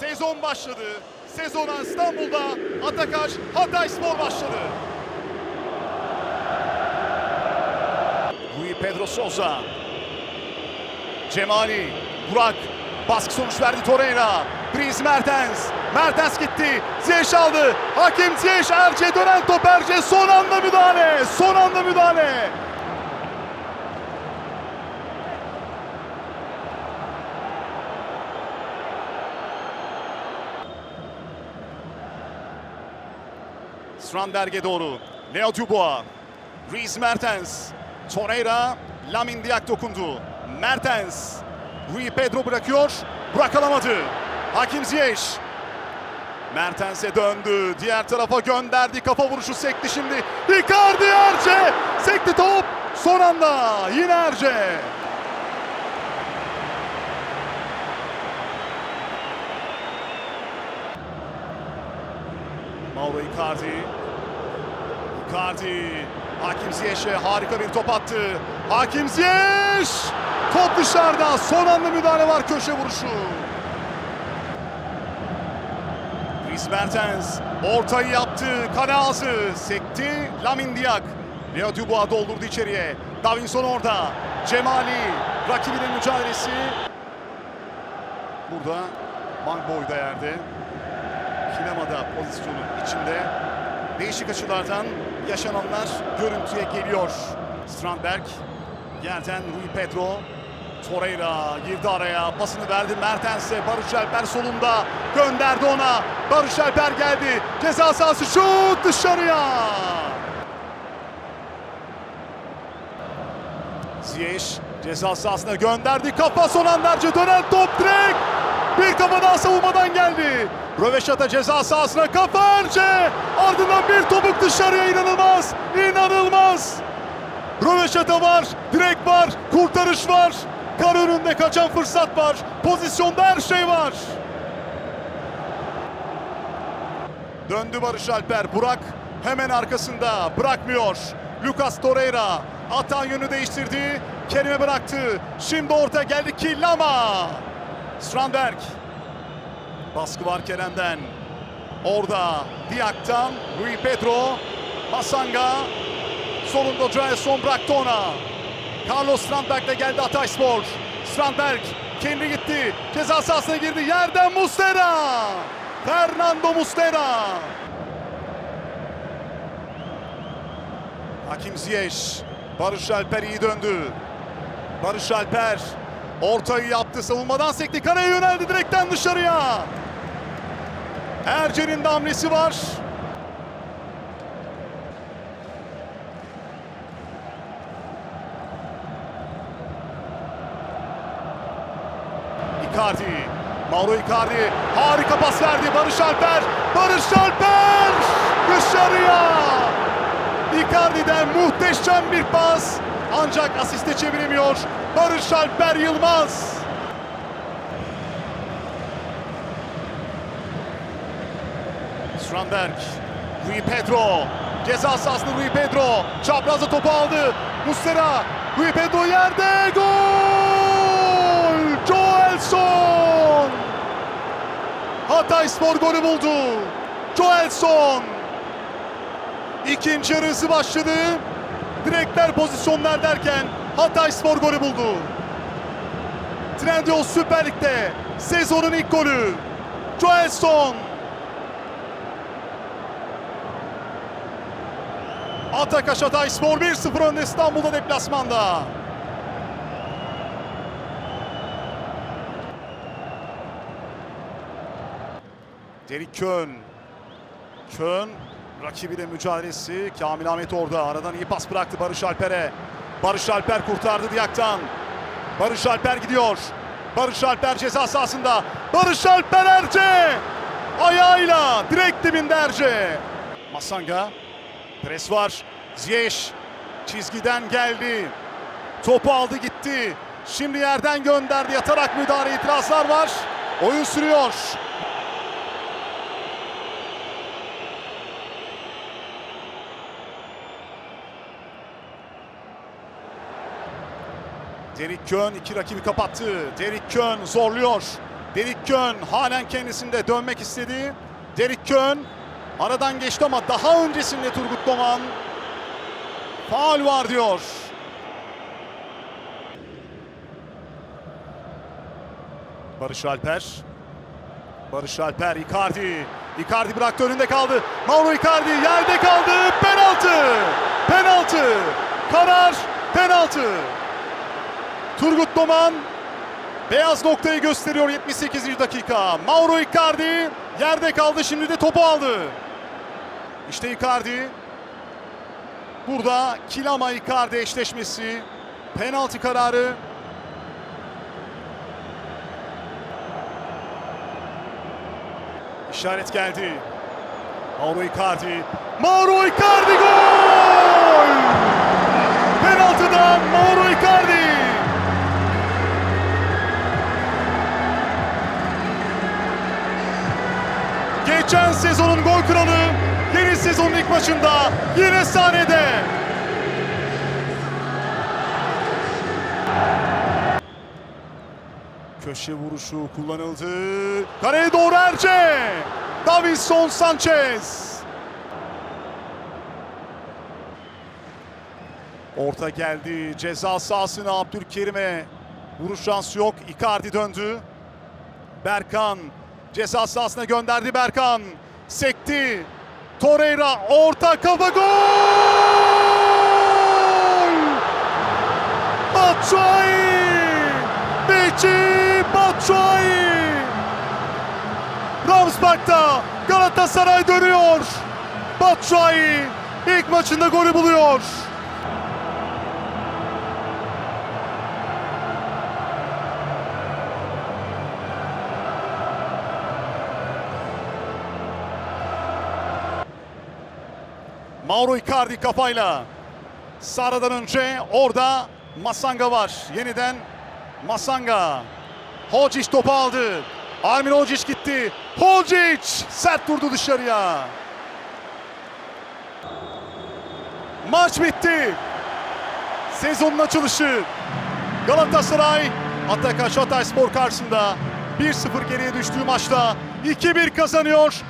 Sezon başladı. Sezona İstanbul'da Atakaş Hatay Spor başladı. Rui Pedro Souza. Cemali. Burak. Baskı sonuç verdi Torreira. Dries Mertens. Mertens gitti. Ziyech aldı. Hakim Ziyech. Erce dönen top Erce. Son anda müdahale. Son anda müdahale. Strandberg'e doğru. Leo Dubois. Dries Mertens. Torreira. Lamin Diak dokundu. Mertens. Rui Pedro bırakıyor. Bırakalamadı. Hakim Ziyech. Mertens'e döndü. Diğer tarafa gönderdi. Kafa vuruşu sekti şimdi. Icardi Erce. Sekti top. Son anda yine Erce. Mauro Icardi. Icardi. Hakim Ziyech'e harika bir top attı. Hakim Ziyech! Top dışarıda. Son anda müdahale var köşe vuruşu. Dries Mertens ortayı yaptı. Kale ağzı sekti. Lamin Diak. Leo Dubois doldurdu içeriye. Davinson orada. Cemali. Rakibinin mücadelesi. Burada Mangboy da yerde. Kinemada pozisyonu içinde. Değişik açılardan yaşananlar görüntüye geliyor. Strandberg yerden Rui Pedro Torreira girdi araya pasını verdi Mertens'e Barış Alper solunda gönderdi ona Barış Alper geldi ceza sahası şut dışarıya Ziyech ceza sahasına gönderdi kafa son anlarca dönen top direkt bir kafa daha savunmadan geldi. Röveşata ceza sahasına kafa Erce. Ardından bir topuk dışarıya inanılmaz. İnanılmaz. Röveşata var, direk var, kurtarış var. Kar önünde kaçan fırsat var. Pozisyonda her şey var. Döndü Barış Alper. Burak hemen arkasında. Bırakmıyor. Lucas Torreira atan yönü değiştirdi. Kerim'e bıraktı. Şimdi orta geldi ki Lama. Strandberg. Baskı var Kerem'den. Orada Diak'tan Rui Pedro. Masanga. Solunda Joelson bıraktı ona. Carlos Strandberg de geldi Hatayspor. Strandberg kendi gitti. Ceza sahasına girdi. Yerden Mustera. Fernando Mustera. Hakim Ziyech. Barış Alper iyi döndü. Barış Alper ortayı yaptı. Savunmadan sekti. Karaya yöneldi direkten dışarıya. Erce'nin de hamlesi var. Icardi. Mauro Icardi harika pas verdi. Barış Alper. Barış Alper dışarıya. Icardi'den muhteşem bir pas. Ancak asiste çeviremiyor. Barış Alper Yılmaz. Strandberg. Rui Pedro. Ceza sahasında Rui Pedro. Çaprazda topu aldı. Mustera. Rui Pedro yerde. Gol! Joelson! Hatay Spor golü buldu. Joelson! İkinci yarısı başladı. Direkler pozisyonlar derken Hatay Spor golü buldu. Trendyol Süper Lig'de sezonun ilk golü. Joelson! Atakaş Hatay Spor 1-0 önde İstanbul'da deplasmanda. Derik Kön. Kön rakibiyle mücadelesi. Kamil Ahmet orada. Aradan iyi pas bıraktı Barış Alper'e. Barış Alper kurtardı Diyak'tan. Barış Alper gidiyor. Barış Alper ceza sahasında. Barış Alper Erce. Ayağıyla direkt dibinde Erce. Masanga. Pres var. Ziyech çizgiden geldi. Topu aldı gitti. Şimdi yerden gönderdi. Yatarak müdahale itirazlar var. Oyun sürüyor. Derik Kön iki rakibi kapattı. Derik Kön zorluyor. Derek Kön halen kendisinde dönmek istedi. Derek Kön aradan geçti ama daha öncesinde Turgut Doman faul var diyor. Barış Alper. Barış Alper, Icardi. Icardi bıraktı önünde kaldı. Mauro Icardi yerde kaldı. Penaltı. Penaltı. Karar penaltı. Turgut Doman beyaz noktayı gösteriyor 78. dakika. Mauro Icardi yerde kaldı şimdi de topu aldı. İşte Icardi. Burada Kilama Icardi eşleşmesi. Penaltı kararı. İşaret geldi. Mauro Icardi. Mauro Icardi gol! Penaltıdan Mauro Icardi. Geçen sezonun gol kralı yeni sezonun ilk maçında yine sahnede. Köşe vuruşu kullanıldı. Kaleye doğru Erce. Davinson Sanchez. Orta geldi. Ceza sahasına Abdülkerim'e. Vuruş şansı yok. Icardi döndü. Berkan ceza sahasına gönderdi Berkan. Sekti. Torreira orta kafa gol! Batshuayi! Michy Batshuayi! Ramsberg'da Galatasaray dönüyor. Batshuayi ilk maçında golü buluyor. Mauro Icardi kafayla. Sara'dan önce orada Masanga var. Yeniden Masanga. Hodzic topu aldı. Armin Hodzic gitti. Hodzic sert vurdu dışarıya. Maç bitti. Sezonun açılışı. Galatasaray Ataka Hatay Spor karşısında 1-0 geriye düştüğü maçta 2-1 kazanıyor.